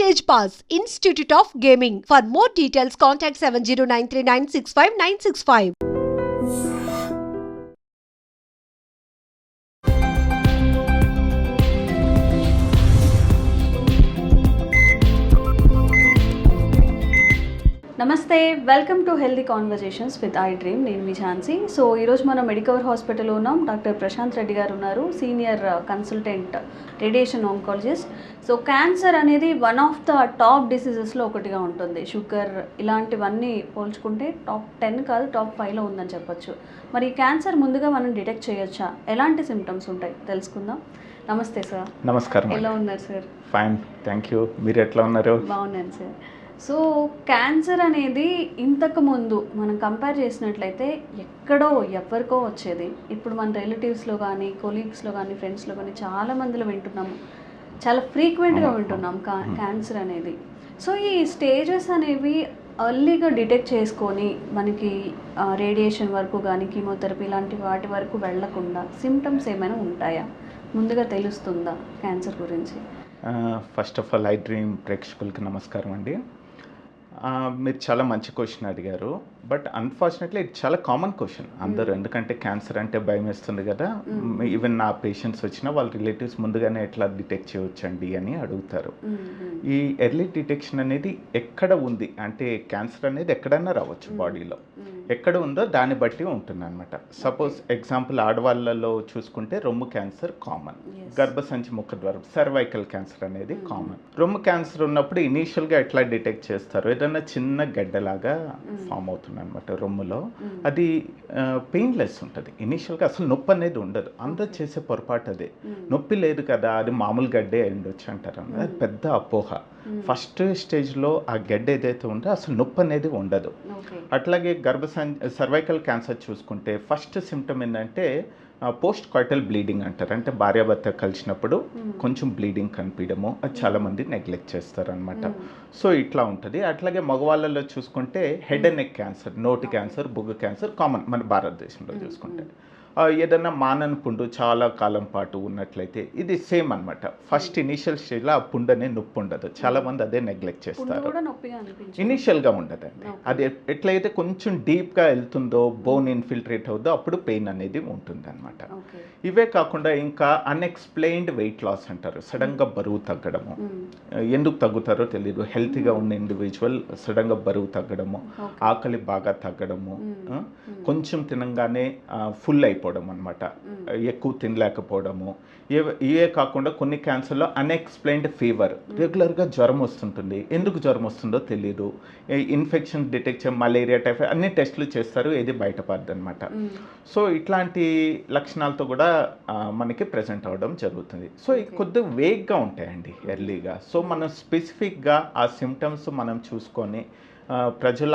Stage Pass, Institute of Gaming. For more details, contact 70939659665. నమస్తే welcome to healthy conversations with I dream నేను మీ Jhansi. So ఈరోజు మనం Medicover హాస్పిటల్లో ఉన్నాం. డాక్టర్ ప్రశాంత్ రెడ్డి గారు ఉన్నారు senior consultant radiation oncologist so cancer అనేది వన్ ఆఫ్ ద టాప్ డిసీజెస్లో ఒకటిగా ఉంటుంది. షుగర్ ఇలాంటివన్నీ పోల్చుకుంటే టాప్ టెన్ కాదు టాప్ ఫైవ్లో ఉందని చెప్పొచ్చు. మరి ఈ క్యాన్సర్ ముందుగా మనం డిటెక్ట్ చేయొచ్చా? ఎలాంటి సిమ్టమ్స్ ఉంటాయి? తెలుసుకుందాం. నమస్తే సార్ నమస్కారం ఎలా ఉన్నారు సార్ ఫైన్ థ్యాంక్ యూ మీరు ఎట్లా ఉన్నారు? బాగున్నాను సార్ సో క్యాన్సర్ అనేది ఇంతకు ముందు మనం కంపేర్ చేసినట్లయితే ఎక్కడో ఎవరికో వచ్చేది. ఇప్పుడు మన రిలేటివ్స్లో కానీ కొలీగ్స్లో కానీ ఫ్రెండ్స్లో కానీ చాలా మందిలో వింటున్నాము. చాలా ఫ్రీక్వెంట్గా వింటున్నాం కా క్యాన్సర్ అనేది. సో ఈ స్టేజెస్ అనేవి ఎర్లీగా డిటెక్ట్ చేసుకొని మనకి రేడియేషన్ వరకు కానీ కీమోథెరపీ లాంటి వాటి వరకు వెళ్ళకుండా సిమ్టమ్స్ ఏమైనా ఉంటాయా? ముందుగా తెలుస్తుందా క్యాన్సర్ గురించి? First of all I dream ప్రేక్షకులకి నమస్కారం అండి. మీరు చాలా మంచి క్వశ్చన్ అడిగారు. బట్ అన్ఫార్చునేట్లీ ఇది చాలా కామన్ క్వశ్చన్ అందరూ ఎందుకంటే క్యాన్సర్ అంటే భయం వేస్తుంది కదా. ఈవెన్ నా పేషెంట్స్ వచ్చినా వాళ్ళ రిలేటివ్స్ ముందుగానే ఎట్లా డిటెక్ట్ చేయొచ్చండి అని అడుగుతారు. మ్మ్. ఈ ఎర్లీ డిటెక్షన్ అనేది ఎక్కడ ఉంది? అంటే క్యాన్సర్ అనేది ఎక్కడైనా రావచ్చు బాడీలో ఎక్కడ ఉందో దాన్ని బట్టి ఉంటుంది అనమాట సపోజ్ ఎగ్జాంపుల్ ఆడవాళ్ళలో చూసుకుంటే రొమ్ము క్యాన్సర్ కామన్. గర్భసంచి ముఖద్వారం సర్వైకల్ క్యాన్సర్ అనేది కామన్. రొమ్ము క్యాన్సర్ ఉన్నప్పుడు ఇనీషియల్గా ఎట్లా డిటెక్ట్ చేస్తారు ఏదైనా చిన్న గడ్డలాగా ఫామ్ అవుతుంది అనమాట రొమ్ములో. అది పెయిన్లెస్ ఉంటుంది. ఇనీషియల్గా అసలు నొప్పి అనేది ఉండదు. అందరు చేసే పొరపాటు అదే. నొప్పి లేదు కదా అది మామూలు గడ్డే అయి ఉండొచ్చు అంటారు అది పెద్ద అపోహ. ఫస్ట్ స్టేజ్లో ఆ గడ్డ ఏదైతే ఉందో అసలు నొప్పి అనేది ఉండదు. అట్లాగే గర్భసం సర్వైకల్ క్యాన్సర్ చూసుకుంటే ఫస్ట్ సిమ్టమ్ ఏంటంటే పోస్ట్ కాయిటల్ బ్లీడింగ్ అంటారు. అంటే భార్యాభర్త కలిసినప్పుడు కొంచెం బ్లీడింగ్ కనిపించడము అది చాలా మంది నెగ్లెక్ట్ చేస్తారు అనమాట సో ఇట్లా ఉంటుంది. అట్లాగే మగవాళ్ళలో చూసుకుంటే హెడ్ అండ్ నెక్ క్యాన్సర్ నోటి క్యాన్సర్ బుగ్గ క్యాన్సర్ కామన్ మన భారతదేశంలో చూసుకుంటే. ఏదన్నా మానని పుండు చాలా కాలం పాటు ఉన్నట్లయితే ఇది సేమ్ అన్నమాట. ఫస్ట్ ఇనిషియల్ స్టేజ్లో ఆ పుండు అనేది నొప్పి ఉండదు చాలా మంది అదే నెగ్లెక్ట్ చేస్తారు. ఇనిషియల్గా ఉండదండి. అది ఎట్- ఎట్లయితే కొంచెం డీప్గా వెళ్తుందో బోన్ ఇన్ఫిల్ట్రేట్ అవుతుందో అప్పుడు పెయిన్ అనేది ఉంటుంది అనమాట ఇవే కాకుండా ఇంకా అన్ఎక్స్ప్లెయిన్డ్ వెయిట్ లాస్ అంటారు. సడన్గా బరువు తగ్గడము. ఎందుకు తగ్గుతారో తెలియదు హెల్తీగా ఉన్న ఇండివిజువల్ సడన్గా బరువు తగ్గడము. ఆకలి బాగా తగ్గడము. కొంచెం తినంగానే ఫుల్ అయిపోవడం అనమాట ఎక్కువ తినలేకపోవడము. ఇవే ఇవే కాకుండా కొన్ని క్యాన్సర్లో అన్ఎక్స్ప్లెయిన్డ్ ఫీవర్ రెగ్యులర్గా జ్వరం వస్తుంటుంది. ఎందుకు జ్వరం వస్తుందో తెలియదు ఇన్ఫెక్షన్ డిటెక్ట్ మలేరియా టైఫాయిడ్ అన్ని టెస్టులు చేస్తారు. ఏది బయటపడదు అనమాట సో ఇట్లాంటి లక్షణాలతో కూడా మనకి ప్రజెంట్ అవ్వడం జరుగుతుంది. సో ఇవి కొద్దిగా వేగ్గా ఉంటాయండి ఎర్లీగా సో మనం స్పెసిఫిక్గా ఆ సిమ్టమ్స్ మనం చూసుకొని ప్రజల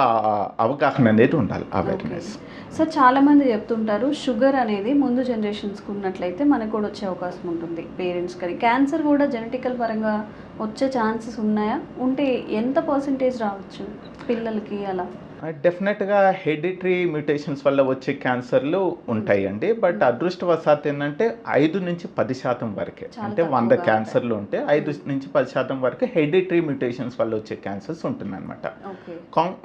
అవగాహన అనేది ఉండాలి అవేర్నెస్ సార్ చాలా మంది చెప్తుంటారు షుగర్ అనేది ముందు జనరేషన్స్కి ఉన్నట్లయితే మనకు కూడా వచ్చే అవకాశం ఉంటుంది. పేరెంట్స్ కానీ. క్యాన్సర్ కూడా జెనెటికల్ పరంగా వచ్చే ఛాన్సెస్ ఉన్నాయా? ఉంటే ఎంత పర్సంటేజ్ రావచ్చు పిల్లలకి అలా? డెఫినెట్గా హెడిటరీ మ్యూటేషన్స్ వల్ల వచ్చే క్యాన్సర్లు ఉంటాయండి. బట్ అదృష్టవశాత్ ఏంటంటే ఐదు నుంచి పది శాతం వరకే. అంటే వంద క్యాన్సర్లు ఉంటే ఐదు నుంచి పది శాతం వరకు హెడిటరీ మ్యూటేషన్స్ వల్ల వచ్చే క్యాన్సర్స్ ఉంటుందన్నమాట.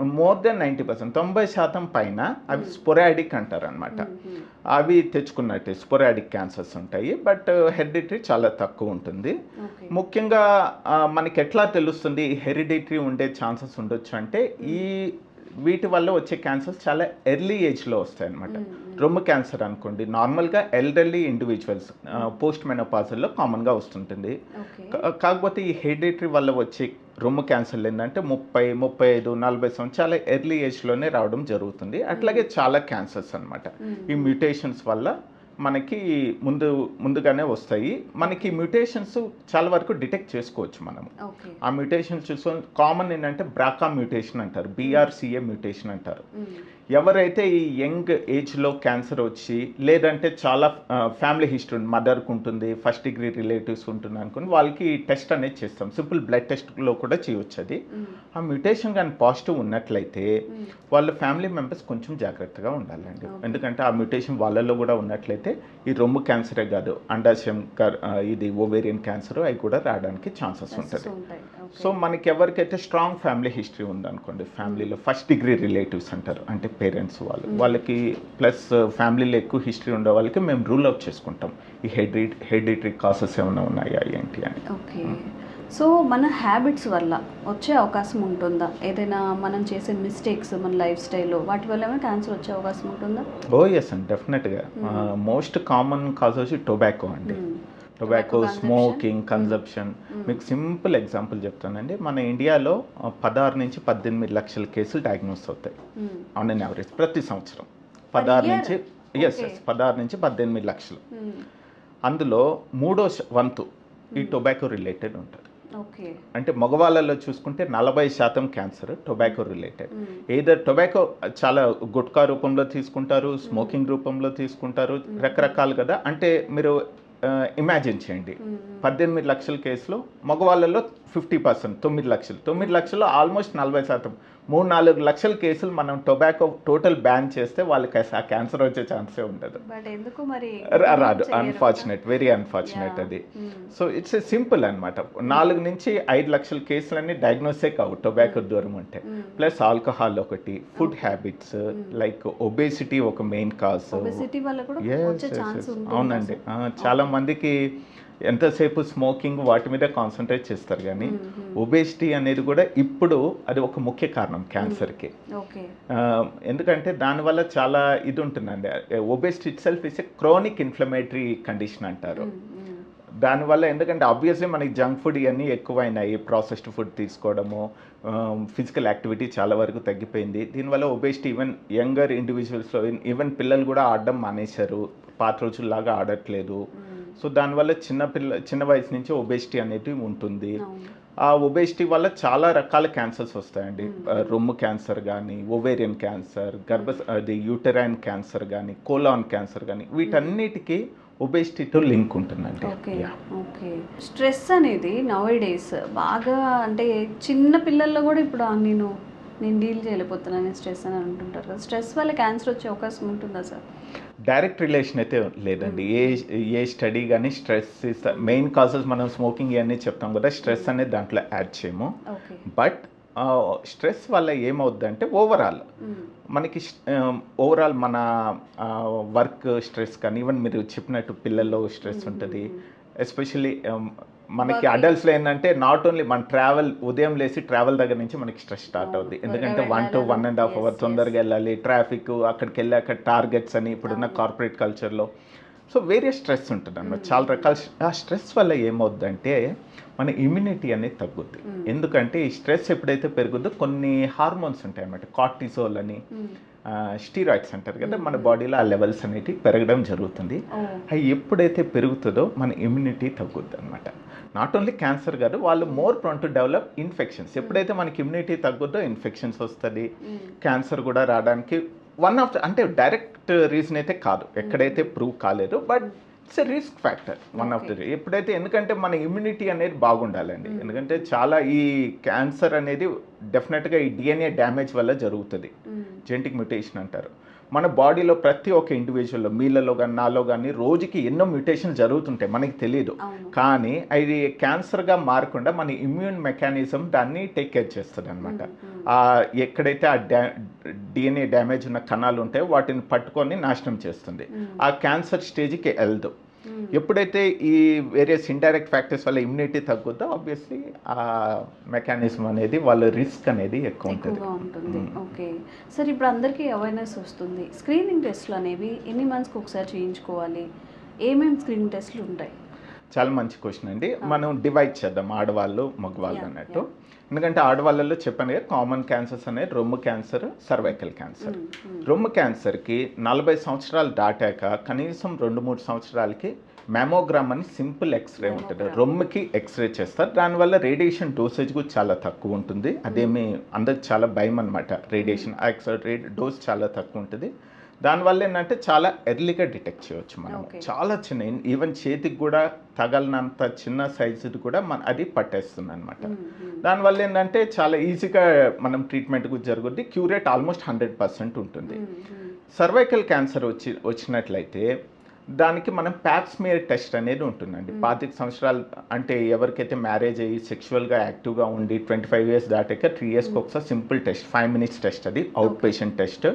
మోర్ దెన్ నైంటీ పర్సెంట్ తొంభై శాతం పైన అవి స్పొరాడిక్ అంటారు అనమాట అవి తెచ్చుకున్నట్టే స్పొరాడిక్ క్యాన్సర్స్ ఉంటాయి. బట్ హెరిడిటరీ చాలా తక్కువ ఉంటుంది. ముఖ్యంగా మనకి ఎట్లా తెలుస్తుంది? హెరిడిటరీ ఉండే ఛాన్సెస్ ఉండొచ్చు అంటే ఈ వీటి వల్ల వచ్చే క్యాన్సర్స్ చాలా ఎర్లీ ఏజ్లో వస్తాయి అనమాట రొమ్ము క్యాన్సర్ అనుకోండి నార్మల్గా ఎల్డర్లీ ఇండివిజువల్స్ పోస్ట్ మెనోపాజల్లో కామన్గా వస్తుంటుంది. కాకపోతే ఈ హెరిడిటరీ వల్ల వచ్చే రొమ్ము క్యాన్సర్లు ఏంటంటే ముప్పై ముప్పై ఐదు నలభై సంవత్సరాలు చాలా ఎర్లీ ఏజ్లోనే రావడం జరుగుతుంది. అట్లాగే చాలా క్యాన్సర్స్ అన్నమాట. ఈ మ్యూటేషన్స్ వల్ల మనకి ముందు ముందుగానే వస్తాయి. మనకి మ్యూటేషన్స్ చాలా వరకు డిటెక్ట్ చేసుకోవచ్చు మనం ఆ మ్యూటేషన్స్ చూసుకొని కామన్ ఏంటంటే బ్రాకా మ్యూటేషన్ అంటారు. బీఆర్సీఏ మ్యూటేషన్ అంటారు. ఎవరైతే ఈ యంగ్ ఏజ్లో క్యాన్సర్ వచ్చి లేదంటే చాలా ఫ్యామిలీ హిస్టరీ మదర్కి ఉంటుంది ఫస్ట్ డిగ్రీ రిలేటివ్స్ ఉంటుంది అనుకుని వాళ్ళకి టెస్ట్ అనేది చేస్తాం. సింపుల్ బ్లడ్ టెస్ట్లో కూడా చేయొచ్చు అది. ఆ మ్యూటేషన్ కానీ పాజిటివ్ ఉన్నట్లయితే వాళ్ళ ఫ్యామిలీ మెంబర్స్ కొంచెం జాగ్రత్తగా ఉండాలండి. ఎందుకంటే ఆ మ్యూటేషన్ వాళ్ళల్లో కూడా ఉన్నట్లయితే ఈ రొమ్ము క్యాన్సరే కాదు అండాశయం ఇది ఓవేరియన్ క్యాన్సర్ అవి కూడా రావడానికి ఛాన్సెస్ ఉంటుంది. సో మనకి ఎవరికైతే స్ట్రాంగ్ ఫ్యామిలీ హిస్టరీ ఉందనుకోండి ఫ్యామిలీలో ఫస్ట్ డిగ్రీ రిలేటివ్స్ అంటారు. అంటే పేరెంట్స్ వాళ్ళు. వాళ్ళకి ప్లస్ ఫ్యామిలీలో ఎక్కువ హిస్టరీ ఉండే వాళ్ళకి మేము రూల్ అవుట్ చేసుకుంటాం. ఈ హెడ్రి హెడిటరీ కాసెస్ ఏమైనా ఉన్నాయా ఏంటి అని. ఓకే. సో మన హ్యాబిట్స్ వల్ల వచ్చే అవకాశం ఉంటుందా? ఏదైనా మనం చేసే మిస్టేక్స్ మన లైఫ్ స్టైల్లో వాటి వల్ల ఏమైనా క్యాన్సర్ వచ్చే అవకాశం ఉంటుందా? ఓ ఎస్ అండి డెఫినెట్గా మోస్ట్ కామన్ కాజ్ వచ్చి టొబాకో అండి. Hmm. టొబాకో? స్మోకింగ్ కన్జప్షన్ మీకు సింపుల్ ఎగ్జాంపుల్ చెప్తానండి. మన ఇండియాలో పదహారు నుంచి పద్దెనిమిది లక్షల కేసులు డయాగ్నోస్ అవుతాయి. ఆన్ అన్ యావరేజ్ ప్రతి సంవత్సరం. పదహారు? నుంచి ఎస్. ఎస్ పదహారు నుంచి పద్దెనిమిది లక్షలు. Hmm. అందులో మూడో వంతు ఈ టొబాకో రిలేటెడ్ ఉంటుంది. అంటే మగవాళ్ళలో చూసుకుంటే నలభై శాతం cancer tobacco related. Either tobacco చాలా గుట్కా రూపంలో తీసుకుంటారు స్మోకింగ్ రూపంలో తీసుకుంటారు రకరకాలు కదా. అంటే మీరు ఇమాజిన్ చేయండి. పద్దెనిమిది లక్షల కేసులు మగవాళ్ళలో ఫిఫ్టీ పర్సెంట్ తొమ్మిది లక్షలు. తొమ్మిది లక్షలు ఆల్మోస్ట్ నలభై శాతం. మూడు నాలుగు లక్షల కేసులు మనం టొబాకో టోటల్ బ్యాన్ చేస్తే వాళ్ళకి ఆ క్యాన్సర్ వచ్చే ఛాన్సే ఉండదు. రాదు. Unfortunate very unfortunate. అది. Hmm. So it's a simple అనమాట నాలుగు నుంచి ఐదు లక్షల కేసులన్నీ డయాగ్నోసే కావు టొబాకో దూరం ఉంటే. Hmm. ప్లస్ ఆల్కహాల్ ఒకటి ఫుడ్ హ్యాబిట్స్ లైక్ ఒబేసిటీ ఒక మెయిన్ కాజ్ అవునండి. చాలా మందికి ఎంతసేపు స్మోకింగ్ వాటి మీద కాన్సన్ట్రేట్ చేస్తారు కానీ ఒబేసిటీ అనేది కూడా ఇప్పుడు అది ఒక ముఖ్య కారణం క్యాన్సర్కి. ఎందుకంటే దానివల్ల చాలా ఇది ఉంటుందండి obesity itself is a chronic inflammatory condition అంటారు. దానివల్ల ఎందుకంటే ఆబ్వియస్లీ మనకి జంక్ ఫుడ్ ఇవన్నీ ఎక్కువైనాయి ప్రాసెస్డ్ ఫుడ్ తీసుకోవడము ఫిజికల్ యాక్టివిటీ చాలా వరకు తగ్గిపోయింది. దీనివల్ల ఒబేసిటీ ఈవెన్ యంగర్ ఇండివిజువల్స్లో ఈవెన్ పిల్లలు కూడా ఆడడం మానేశారు. పాత రోజుల్లాగా ఆడట్లేదు. సో దానివల్ల చిన్న పిల్ల చిన్న వయసు నుంచి ఒబేసిటీ అనేది ఉంటుంది. ఆ ఒబేసిటీ వల్ల చాలా రకాల క్యాన్సర్స్ వస్తాయండి. రొమ్ము క్యాన్సర్ కానీ ఓవేరియన్ క్యాన్సర్ గర్భ అది యూటరైన్ క్యాన్సర్ కానీ కోలాన్ క్యాన్సర్ కానీ వీటన్నిటికీ ఒబేసిటీతో లింక్ ఉంటుందండి. ఓకే స్ట్రెస్ అనేది నవ్ డేస్ బాగా అంటే చిన్న పిల్లల్లో కూడా ఇప్పుడు నేను నేను డీల్ చేయలేకపోతున్నాను స్ట్రెస్ అని అంటుంటారు కదా. స్ట్రెస్ వల్ల క్యాన్సర్ వచ్చే అవకాశం ఉంటుందా సార్? డైరెక్ట్ రిలేషన్ అయితే లేదండి. ఏ ఏ స్టడీ కానీ స్ట్రెస్ మెయిన్ కాజెస్ మనం స్మోకింగ్ ఇవన్నీ చెప్తాం కదా స్ట్రెస్ అనేది దాంట్లో యాడ్ చేయము. బట్ స్ట్రెస్ వల్ల ఏమవుద్దంటే ఓవరాల్ మనకి ఓవరాల్ మన వర్క్ స్ట్రెస్ కానీ ఈవెన్ మీరు చెప్పినట్టు పిల్లల్లో స్ట్రెస్ ఉంటుంది. ఎస్పెషల్లీ మనకి. అడల్ట్స్లో ఏంటంటే నాట్ ఓన్లీ మన ట్రావెల్ ఉదయం లేసి ట్రావెల్ దగ్గర నుంచి మనకి స్ట్రెస్ స్టార్ట్ అవుద్ది అవును. ఎందుకంటే one to one and half. Hour తొందరగా వెళ్ళాలి ట్రాఫిక్ అక్కడికి వెళ్ళాక టార్గెట్స్ అని ఇప్పుడున్న. కార్పొరేట్ కల్చర్లో సో వేరే స్ట్రెస్ ఉంటుంది అన్నమాట చాలా రకాల ఆ స్ట్రెస్ వల్ల ఏమవుద్దంటే మన ఇమ్యూనిటీ అనేది తగ్గుద్ది. ఎందుకంటే ఈ స్ట్రెస్ ఎప్పుడైతే పెరుగుద్దో కొన్ని హార్మోన్స్ ఉంటాయి అన్నమాట కార్టిసోల్ అని స్టీరాయిడ్స్ అంటారు కదా మన బాడీలో ఆ లెవెల్స్ అనేవి పెరగడం జరుగుతుంది. అవి ఎప్పుడైతే పెరుగుతుందో మన ఇమ్యూనిటీ తగ్గుద్ది అనమాట నాట్ ఓన్లీ క్యాన్సర్ కాదు వాళ్ళు more prone to develop infections ఎప్పుడైతే మనకి ఇమ్యూనిటీ తగ్గుద్దో ఇన్ఫెక్షన్స్ వస్తుంది. క్యాన్సర్ కూడా రావడానికి వన్ ఆఫ్ ద అంటే డైరెక్ట్ రీజన్ అయితే కాదు. ఎక్కడైతే ప్రూవ్ కాలేదు but it's a risk factor one of the ఎప్పుడైతే ఎందుకంటే మన ఇమ్యూనిటీ అనేది బాగుండాలండి. ఎందుకంటే చాలా ఈ క్యాన్సర్ అనేది డెఫినెట్గా ఈ డిఎన్ఏ డ్యామేజ్ వల్ల జరుగుతుంది. జెనటిక్ మ్యూటేషన్ అంటారు. మన బాడీలో ప్రతి ఒక్క ఇండివిజువల్లో మీలలో కానీ నాలో కానీ రోజుకి ఎన్నో మ్యూటేషన్ జరుగుతుంటాయి మనకి తెలియదు కానీ అది క్యాన్సర్గా మారకుండా మన ఇమ్యూన్ మెకానిజం దాన్ని టేక్ కేర్ చేస్తుంది అనమాట ఎక్కడైతే ఆ డా డిఎన్ఏ డ్యామేజ్ ఉన్న కణాలు ఉంటాయో వాటిని పట్టుకొని నాశనం చేస్తుంది. ఆ క్యాన్సర్ స్టేజ్కి వెళ్దు. ఎప్పుడైతే ఈ వేరియస్ ఇండైరెక్ట్ ఫ్యాక్టర్స్ వల్ల ఇమ్యూనిటీ తగ్గుద్దో ఆబ్వియస్లీ ఆ మెకానిజం అనేది వాళ్ళ రిస్క్ అనేది ఎక్కువ ఉంటుంది. ఉంటుంది. ఓకే సార్ ఇప్పుడు అందరికీ అవేర్నెస్ వస్తుంది. స్క్రీనింగ్ టెస్ట్లు అనేవి ఎన్ని మంత్స్కి ఒకసారి చేయించుకోవాలి? ఏమేమి స్క్రీనింగ్ టెస్ట్లు ఉంటాయి? చాలా మంచి క్వశ్చన్ అండి. మనం డివైడ్ చేద్దాం ఆడవాళ్ళు మగవాళ్ళు అన్నట్టు. ఎందుకంటే ఆడవాళ్ళలో చెప్పాను కదా కామన్ క్యాన్సర్స్ అనేది రొమ్ము క్యాన్సర్ సర్వైకల్ క్యాన్సర్ రొమ్ము క్యాన్సర్కి నలభై సంవత్సరాలు దాటాక కనీసం రెండు మూడు సంవత్సరాలకి మ్యామోగ్రామ్ అని సింపుల్ ఎక్స్రే ఉంటుంది. రొమ్ముకి ఎక్స్రే చేస్తారు. దానివల్ల రేడియేషన్ డోసేజ్ కూడా చాలా తక్కువ ఉంటుంది. అదేమి అందరికి చాలా భయం అనమాట రేడియేషన్ ఎక్స్రే డోస్ చాలా తక్కువ ఉంటుంది. దానివల్ల ఏంటంటే చాలా ఎర్లీగా డిటెక్ట్ చేయవచ్చు మనం. చాలా చిన్న ఈవెన్ చేతికి కూడా తగలనంత చిన్న సైజుది కూడా మన అది పట్టేస్తుంది అనమాట. దానివల్ల ఏంటంటే చాలా ఈజీగా మనం ట్రీట్మెంట్ జరుగుద్ది cure rate almost hundred percent ఉంటుంది. సర్వైకల్ క్యాన్సర్ వచ్చి వచ్చినట్లయితే దానికి మనం ప్యాప్స్మియర్ టెస్ట్ అనేది ఉంటుందండి. పాతిక సంవత్సరాలు అంటే ఎవరికైతే మ్యారేజ్ అయ్యి సెక్షువల్గా యాక్టివ్గా ఉండి ట్వంటీ ఫైవ్ ఇయర్స్ దాటాక త్రీ ఇయర్స్కి ఒకసారి simple test five minutes test అది అవుట్ పేషెంట్ టెస్ట్.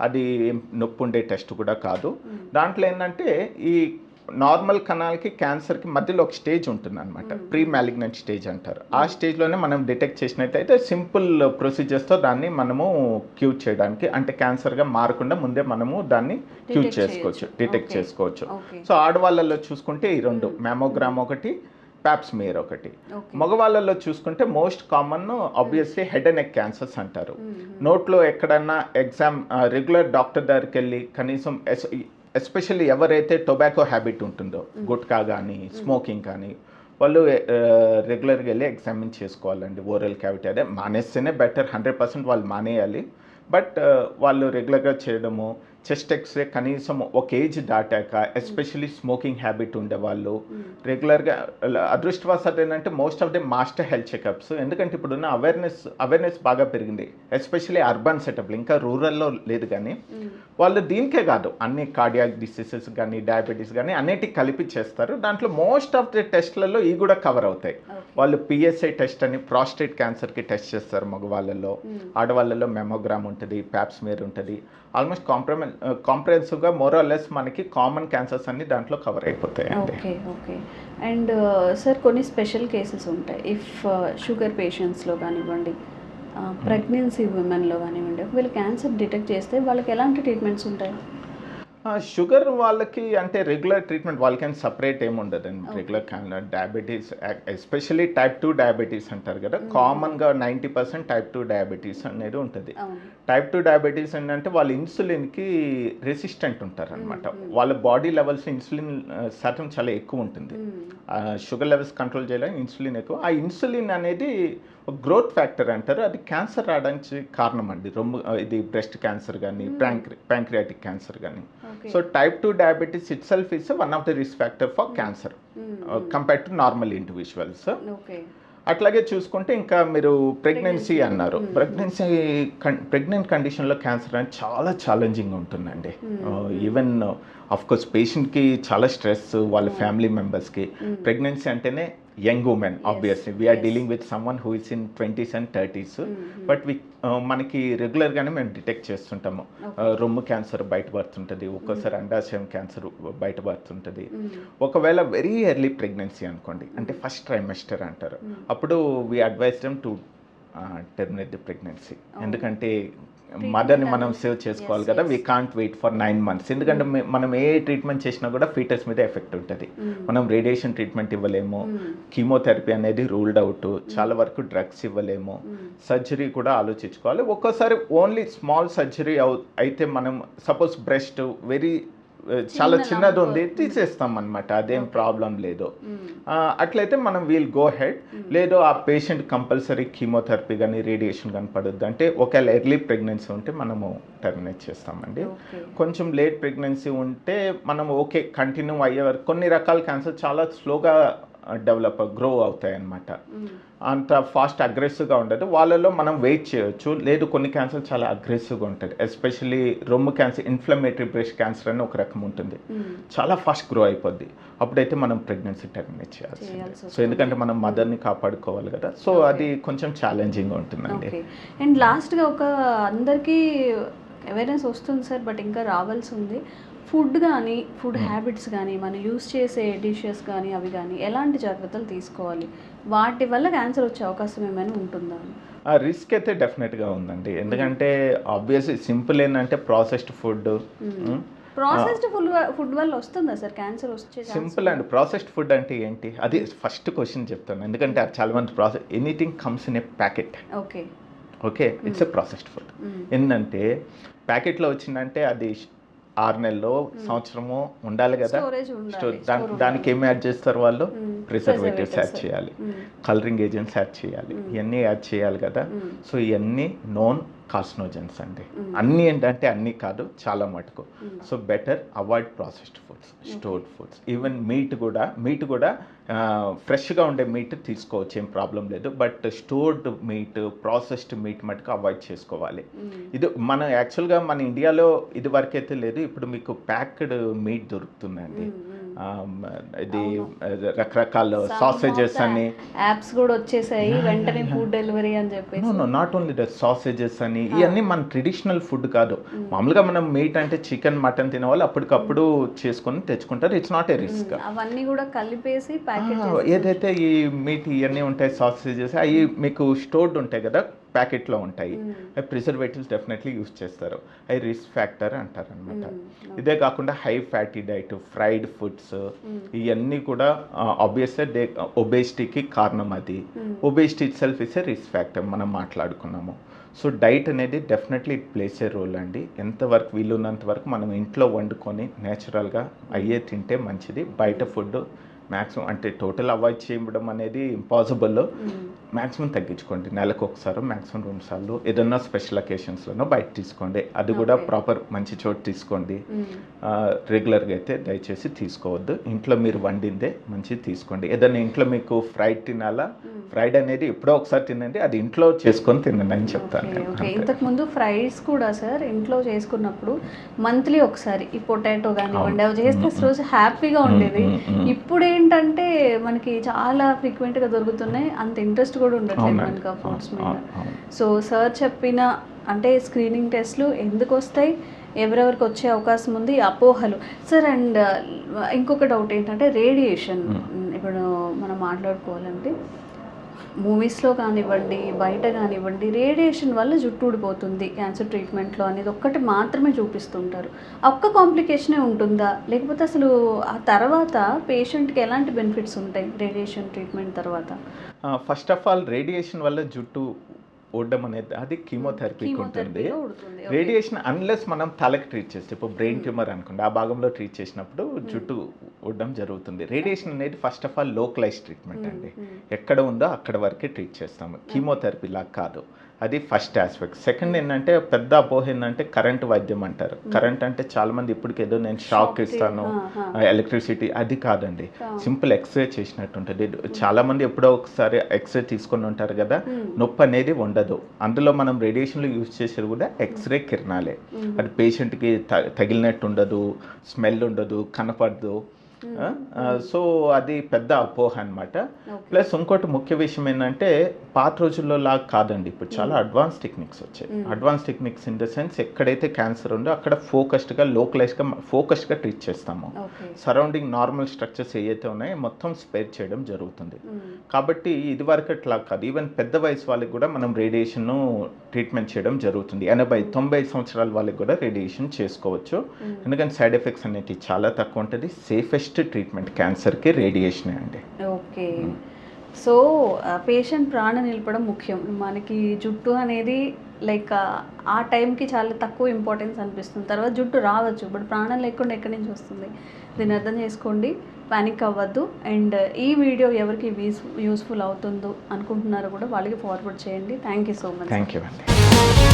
అది నొప్పి ఉండే టెస్ట్ కూడా కాదు. దాంట్లో ఏంటంటే ఈ నార్మల్ కణాలకి క్యాన్సర్కి మధ్యలో ఒక స్టేజ్ ఉంటుంది అనమాట ప్రీ మ్యాలిగ్నెంట్ స్టేజ్ అంటారు. ఆ స్టేజ్లోనే మనం డిటెక్ట్ చేసినట్లయితే సింపుల్ ప్రొసీజర్స్తో దాన్ని మనము క్యూర్ చేయడానికి అంటే క్యాన్సర్గా మారకుండా ముందే మనము దాన్ని క్యూర్ చేసుకోవచ్చు. డిటెక్ట్. చేసుకోవచ్చు. సో ఆడవాళ్ళలో చూసుకుంటే ఈ రెండు మ్యామోగ్రామ్ ఒకటి ప్యాప్స్మియర్ ఒకటి. ఓకే. మగవాళ్ళలో చూసుకుంటే most common obviously head and neck cancers అంటారు. నోట్లో ఎక్కడన్నా ఎగ్జామ్ రెగ్యులర్ డాక్టర్ దగ్గరికి వెళ్ళి కనీసం ఎస్పెషల్లీ ఎవరైతే టొబాకో హ్యాబిట్ ఉంటుందో గుట్కా కానీ స్మోకింగ్ కానీ వాళ్ళు రెగ్యులర్గా వెళ్ళి ఎగ్జామిన్ చేసుకోవాలండి. ఓరల్ క్యావిటీ అదే మానేస్తేనే బెటర్ హండ్రెడ్ పర్సెంట్ వాళ్ళు మానేయాలి. బట్ వాళ్ళు రెగ్యులర్గా చేయడము చెస్ట్ ఎక్స్రే కనీసం ఒక ఏజ్ దాటాక ఎస్పెషల్లీ స్మోకింగ్ హ్యాబిట్ ఉండేవాళ్ళు రెగ్యులర్గా అదృష్టవశాత్తు ఏంటంటే most of the master health checkups ఎందుకంటే ఇప్పుడున్న అవేర్నెస్ అవేర్నెస్ బాగా పెరిగింది. ఎస్పెషల్లీ అర్బన్ సెటప్లు ఇంకా రూరల్లో లేదు కానీ మ్మ్. వాళ్ళు దీనికే కాదు. అన్ని కార్డియాక్ డిసీజెస్ కానీ డయాబెటీస్ కానీ అన్నిటికి కలిపి చేస్తారు. దాంట్లో మోస్ట్ ఆఫ్ ది టెస్ట్లలో ఇవి కూడా కవర్ అవుతాయి. వాళ్ళు పిఎస్ఐ టెస్ట్ అని ప్రాస్టేట్ క్యాన్సర్కి టెస్ట్ చేస్తారు మగవాళ్ళలో. మ్మ్. ఆడవాళ్ళలో మెమోగ్రామ్ ఉంటుంది ప్యాప్స్మియర్ ఉంటుంది. ఆల్మోస్ట్ కాంప్రమె కాంప్రహెన్సివ్గా మోరల్లెస్ మనకి కామన్ క్యాన్సర్స్ అన్ని దాంట్లో కవర్ అయిపోతాయి ఓకే ఓకే. అండ్ సార్ కొన్ని స్పెషల్ కేసెస్ ఉంటాయి. ఇఫ్ షుగర్ పేషెంట్స్లో కానివ్వండి ప్రెగ్నెన్సీ ఉమెన్లో కానివ్వండి ఒకవేళ క్యాన్సర్ డిటెక్ట్ చేస్తే వాళ్ళకి ఎలాంటి ట్రీట్మెంట్స్ ఉంటాయి? షుగర్ వాళ్ళకి అంటే రెగ్యులర్ ట్రీట్మెంట్ వాళ్ళకైనా సపరేట్ ఏమి ఉండదండి regular diabetes especially type two diabetes అంటారు కదా కామన్గా ninety percent type two diabetes అనేది ఉంటుంది. టైప్ టూ డయాబెటీస్ ఏంటంటే వాళ్ళు ఇన్సులిన్కి రెసిస్టెంట్ ఉంటారు అనమాట వాళ్ళ బాడీ లెవెల్స్ ఇన్సులిన్ శాతం చాలా ఎక్కువ ఉంటుంది. షుగర్ లెవెల్స్ కంట్రోల్ చేయడానికి ఇన్సులిన్ ఎక్కువ. ఆ ఇన్సులిన్ అనేది గ్రోత్ ఫ్యాక్టర్ అంటారు. అది క్యాన్సర్ రావడానికి కారణం అండి. రొమ్ము ఇది బ్రెస్ట్ క్యాన్సర్ కానీ ప్యాంక్రి ప్యాంక్రియాటిక్ క్యాన్సర్ కానీ so type two diabetes itself is one of the risk factor for cancer. Compare to normal individuals. అట్లాగే చూసుకుంటే ఇంకా మీరు ప్రెగ్నెన్సీ అన్నారు. ప్రెగ్నెన్సీ ప్రెగ్నెంట్ కండిషన్లో క్యాన్సర్ అనేది చాలా ఛాలెంజింగ్ ఉంటుందండి. ఈవెన్ అఫ్ కోర్స్ పేషెంట్కి చాలా స్ట్రెస్ వాళ్ళ ఫ్యామిలీ మెంబర్స్కి. ప్రెగ్నెన్సీ అంటేనే young women obviously we're dealing with someone who is in twenties and thirties but we మనకి రెగ్యులర్గానే మేము డిటెక్ట్ చేస్తుంటాము. Uh, రొమ్ము క్యాన్సర్ బయటపడుతుంటుంది ఒక్కోసారి అండాశయం క్యాన్సర్ బయటపడుతుంటుంది ఒకవేళ వెరీ ఎర్లీ ప్రెగ్నెన్సీ అనుకోండి అంటే ఫస్ట్ ట్రైమెస్టర్ అంటారు. అప్పుడు we advise them to terminate the pregnancy ఎందుకంటే మదర్ని మనం సేవ్ చేసుకోవాలి కదా we can't wait for nine months ఎందుకంటే మే- మనం ఏ ట్రీట్మెంట్ చేసినా కూడా ఫీటర్స్ మీద ఎఫెక్ట్ ఉంటుంది. మనం రేడియేషన్ ట్రీట్మెంట్ ఇవ్వలేము. కీమోథెరపీ అనేది రూల్డ్ అవుట్ చాలా వరకు డ్రగ్స్ ఇవ్వలేము. సర్జరీ కూడా ఆలోచించుకోవాలి. ఒక్కోసారి ఓన్లీ స్మాల్ సర్జరీ అవు అయితే మనం సపోజ్ బ్రెస్ట్ వెరీ చాలా చిన్నది ఉంది తీసేస్తాం అనమాట అదేం ప్రాబ్లం లేదు. ఆ, అట్లయితే మనం వీల్ గో హెడ్ లేదు ఆ పేషెంట్ కంపల్సరీ కీమోథెరపీ కానీ రేడియేషన్ కానీ పడుద్ది అంటే ఒకవేళ ఎర్లీ ప్రెగ్నెన్సీ ఉంటే మనము టర్మినేట్ చేస్తామండి. కొంచెం లేట్ ప్రెగ్నెన్సీ ఉంటే మనం ఓకే కంటిన్యూ అయ్యే వరకు కొన్ని రకాల క్యాన్సర్ చాలా స్లోగా డెవలప్ గ్రో అవుతాయి అన్నమాట అంత ఫాస్ట్ అగ్రెసివ్గా ఉండదు. వాళ్ళలో మనం వెయిట్ చేయొచ్చు. లేదు కొన్ని క్యాన్సర్ చాలా అగ్రెసివ్గా ఉంటుంది. ఎస్పెషల్లీ రొమ్ము క్యాన్సర్ ఇన్ఫ్లమేటరీ బ్రెస్ట్ క్యాన్సర్ అని ఒక రకం ఉంటుంది. చాలా ఫాస్ట్ గ్రో అయిపోద్ది. అప్పుడైతే మనం ప్రెగ్నెన్సీ టర్మినేట్ చేయాల్సి సో ఎందుకంటే మనం మదర్ని కాపాడుకోవాలి కదా. సో అది కొంచెం ఛాలెంజింగ్ ఉంటుందండి. అండ్ లాస్ట్గా ఒక అందరికీ అవేర్నెస్ వస్తుంది సార్ బట్ ఇంకా రావాల్సి ఉంది. ఫుడ్ కానీ ఫుడ్ హ్యాబిట్స్ కానీ మనం యూస్ చేసే డిషెస్ కానీ అవి కానీ ఎలాంటి జాగ్రత్తలు తీసుకోవాలి? వాటి వల్ల క్యాన్సర్ వచ్చే అవకాశం ఏమైనా ఉంటుందా? ఆ రిస్క్ అయితే డెఫినెట్గా ఉందండి. ఎందుకంటే ఆబ్వియస్లీ సింపుల్ ఏంటంటే processed food. Processed food food వల్ల వస్తుందా సార్ క్యాన్సర్ వచ్చే సింపుల్ అండ్. ప్రాసెస్డ్ ఫుడ్ అంటే ఏంటి? అది ఫస్ట్ క్వశ్చన్ చెప్తాను. ఎందుకంటే అది చాలా మంది process anything comes in a packet. Okay. Okay? It's a processed food. ఏంటంటే ప్యాకెట్లో వచ్చిందంటే అది ఆరు నెలలు సంవత్సరము ఉండాలి కదా దానికి ఏమి యాడ్ చేస్తారు వాళ్ళు. Preservatives add. చేయాలి. కలరింగ్ ఏజెంట్స్ యాడ్ చేయాలి ఇవన్నీ యాడ్ చేయాలి కదా. సో ఇవన్నీ నోన్ కార్సినోజన్స్ అండి. అన్నీ ఏంటంటే అన్నీ కాదు చాలా మటుకు. So better avoid processed foods stored foods even meat కూడా మీట్ కూడా ఫ్రెష్గా ఉండే మీట్ తీసుకోవచ్చు ఏం ప్రాబ్లం లేదు. But stored meat processed meat మటుకు అవాయిడ్ చేసుకోవాలి. ఇది మన యాక్చువల్గా మన ఇండియాలో ఇది వరకైతే లేదు. ఇప్పుడు మీకు ప్యాక్డ్ మీట్ దొరుకుతుందండి. ఇది రకరకాల సాసేజెస్ అని. యాప్స్ కూడా వచ్చేసాయి. వెంటనే ఫుడ్ డెలివరీ అని no not only that sausages అని. ఇవన్నీ మన ట్రెడిషనల్ ఫుడ్ కాదు. మామూలుగా మనం మీట్ అంటే చికెన్ మటన్ తినే వాళ్ళు అప్పటికప్పుడు చేసుకొని తెచ్చుకుంటారు. ఇట్స్ నాట్ ఏ రిస్క్ అవన్నీ కూడా కలిపేసి ప్యాకెట్ ఏదైతే ఈ మీట్ ఇవన్నీ ఉంటాయి సాసేజెస్ అవి మీకు స్టోర్డ్ ఉంటాయి కదా? ప్యాకెట్లో ఉంటాయి. అవి ప్రిజర్వేటివ్స్ డెఫినెట్లీ యూస్ చేస్తారు. అవి రిస్క్ ఫ్యాక్టర్ అంటారు అనమాట ఇదే కాకుండా high fatty diet fried foods ఇవన్నీ కూడా ఆబ్వియస్గా డే ఒబేసిటీకి కారణం అది. Obesity itself is a risk factor మనం మాట్లాడుకున్నాము. సో డైట్ అనేది definitely it plays a role అండి. ఎంతవరకు వీలున్నంత వరకు మనం ఇంట్లో వండుకొని నేచురల్గా అయ్యే తింటే మంచిది. బయట ఫుడ్ మ్యాక్సిమం అంటే టోటల్ అవాయిడ్ చేయడం అనేది ఇంపాసిబుల్. మ్యాక్సిమం తగ్గించుకోండి. నెలకు ఒకసారి మ్యాక్సిమం రెండు సార్లు ఏదన్నా స్పెషల్ అకేషన్స్లోనో బయట తీసుకోండి. అది కూడా. ప్రాపర్ మంచి చోటు తీసుకోండి. రెగ్యులర్గా అయితే దయచేసి తీసుకోవద్దు. ఇంట్లో మీరు వండిందే మంచిది తీసుకోండి. ఏదైనా ఇంట్లో మీకు ఫ్రైడ్ తినాలా? ఫ్రైడ్ అనేది ఎప్పుడో ఒకసారి తినండి. అది ఇంట్లో చేసుకొని తినండి అని చెప్తాను ఓకే నేను. ఓకే. అంతే. ఇంతకు ముందు ఫ్రైస్ కూడా సార్ ఇంట్లో చేసుకున్నప్పుడు మంత్లీ ఒకసారి ఈ పొటాటో కానివ్వండి అవి చేస్తే రోజు హ్యాపీగా ఉండేది మ్మ్. ఏంటంటే మనకి చాలా frequent గా దొరుకుతున్నాయి. అంత ఇంట్రెస్ట్ కూడా ఉండట్లేదు. మనకి ఆ మీద. సో సార్ చెప్పిన అంటే స్క్రీనింగ్ టెస్ట్లు ఎందుకు వస్తాయి ఎవరెవరికి వచ్చే అవకాశం ఉంది? అపోహలు. సార్ అండ్ ఇంకొక డౌట్ ఏంటంటే రేడియేషన్. ఇప్పుడు మనం మాట్లాడుకోవాలంటే మూవీస్లో కానివ్వండి బయట కానివ్వండి రేడియేషన్ వల్ల జుట్టు ఊడిపోతుంది క్యాన్సర్ ట్రీట్మెంట్లో అనేది ఒక్కటి మాత్రమే చూపిస్తుంటారు. ఒక్క కాంప్లికేషనే ఉంటుందా? లేకపోతే అసలు ఆ తర్వాత పేషెంట్కి ఎలాంటి బెనిఫిట్స్ ఉంటాయి రేడియేషన్ ట్రీట్మెంట్ తర్వాత? ఫస్ట్ ఆఫ్ ఆల్ రేడియేషన్ వల్ల జుట్టు ఊడడం అనేది అది కీమోథెరపీకి ఉంటుంది. రేడియేషన్ అన్లెస్ మనం తలకి ట్రీట్ చేస్తే ఇప్పుడు బ్రెయిన్ ట్యూమర్ అనుకోండి ఆ భాగంలో ట్రీట్ చేసినప్పుడు జుట్టు ఊడడం జరుగుతుంది. రేడియేషన్ అనేది first of all localize treatment అండి. ఎక్కడ ఉందో అక్కడ వరకే ట్రీట్ చేస్తాము. కీమోథెరపీ లాగా కాదు. అది ఫస్ట్ ఆస్పెక్ట్. సెకండ్ ఏంటంటే పెద్ద అపోహ ఏంటంటే కరెంట్ వైద్యం అంటారు. కరెంట్ అంటే చాలా మంది ఇప్పటికి ఏదో నేను షాక్ ఇస్తాను. ఎలక్ట్రిసిటీ అది కాదండి. సింపుల్ ఎక్స్రే చేసినట్టు ఉంటుంది చాలా మంది ఎప్పుడో ఒకసారి ఎక్స్రే తీసుకొని ఉంటారు కదా నొప్పి అనేది ఉండదు. అందులో మనం రేడియేషన్లో యూజ్ చేసేది కూడా ఎక్స్రే కిరణాలే. అది పేషెంట్కి తగిలినట్టు ఉండదు స్మెల్ ఉండదు కనపడదు. సో అది పెద్ద అపోహ అనమాట. ప్లస్ ఇంకోటి ముఖ్య విషయం ఏంటంటే పాత రోజుల్లో లాగా కాదండి. ఇప్పుడు చాలా అడ్వాన్స్ టెక్నిక్స్ వచ్చాయి. Advance techniques in the sense ఎక్కడైతే క్యాన్సర్ ఉందో అక్కడ ఫోకస్డ్గా లోకలైజ్గా ఫోకస్డ్గా ట్రీట్ చేస్తాము. సరౌండింగ్ నార్మల్ స్ట్రక్చర్స్ ఏవైతే ఉన్నాయో మొత్తం స్పేర్ చేయడం జరుగుతుంది. కాబట్టి ఇది వరకు అట్లా కాదు. ఈవెన్ పెద్ద వయసు వాళ్ళకి కూడా మనం రేడియేషన్ ట్రీట్మెంట్ చేయడం జరుగుతుంది. ఎనభై తొంభై సంవత్సరాల వాళ్ళకి కూడా రేడియేషన్ చేసుకోవచ్చు. ఎందుకంటే సైడ్ ఎఫెక్ట్స్ అనేవి చాలా తక్కువ ఉంటుంది. సేఫెస్ట్ ట్రీట్మెంట్ క్యాన్సర్కి రేడియేషనే అండి. ఓకే. సో పేషెంట్ ప్రాణం నిలపడం ముఖ్యం. మనకి జుట్టు అనేది లైక్ ఆ టైంకి చాలా తక్కువ ఇంపార్టెన్స్ అనిపిస్తుంది. తర్వాత జుట్టు రావచ్చు బట్ ప్రాణం లేకుండా ఎక్కడి నుంచి వస్తుంది? దీన్ని అర్థం చేసుకోండి. పానిక్ అవ్వద్దు. అండ్ ఈ వీడియో ఎవరికి యూస్ యూస్ఫుల్ అవుతుందో అనుకుంటున్నారో కూడా వాళ్ళకి ఫార్వర్డ్ చేయండి. Thank you so much thank you అండి.